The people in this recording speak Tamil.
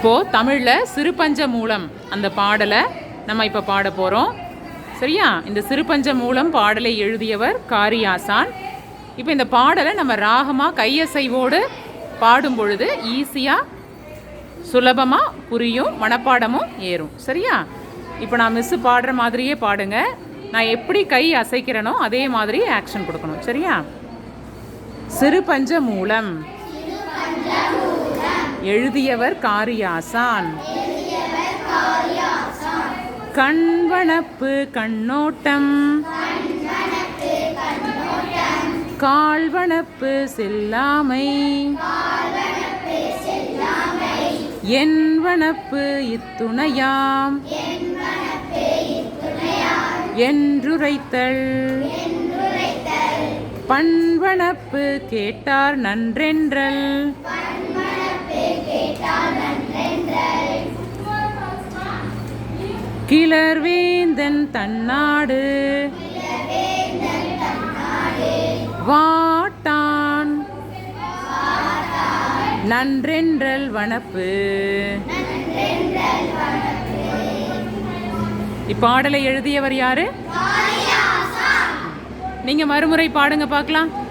இப்போ தமிழ்ல சிறுபஞ்ச மூலம் அந்த பாடலை நம்ம இப்போ பாட போறோம். சரியா? இந்த சிறுபஞ்ச மூலம் பாடலை எழுதியவர் காரியாசான். இப்போ இந்த பாடலை நம்ம ராகமாக கையசைவோடு பாடும் பொழுது ஈஸியாக சுலபமாக புரியும் மனப்பாடமும் ஏறும். சரியா? இப்போ நான் மிஸ்ஸு பாடுற மாதிரியே பாடுங்க. நான் எப்படி கை அசைக்கிறேனோ அதே மாதிரி ஆக்ஷன் கொடுக்கணும். சரியா? சிறுபஞ்ச மூலம். எழுதியவர் காரியாசான். கண்வனப்பு கண்ணோட்டம். கால்வனப்பு செல்லாமை. என்வனப்பு இத்துணையாம். என்றுரைத்தல். பண்வனப்பு கேட்டார் நன்றென்றல். கிளர்வேந்தன் தன்னாடு. வாட்டான். நன்றென்றல் வனப்பு. இப்பாடலை எழுதியவர் யாரு? நீங்க மறுமுறை பாடுங்க பார்க்கலாம்.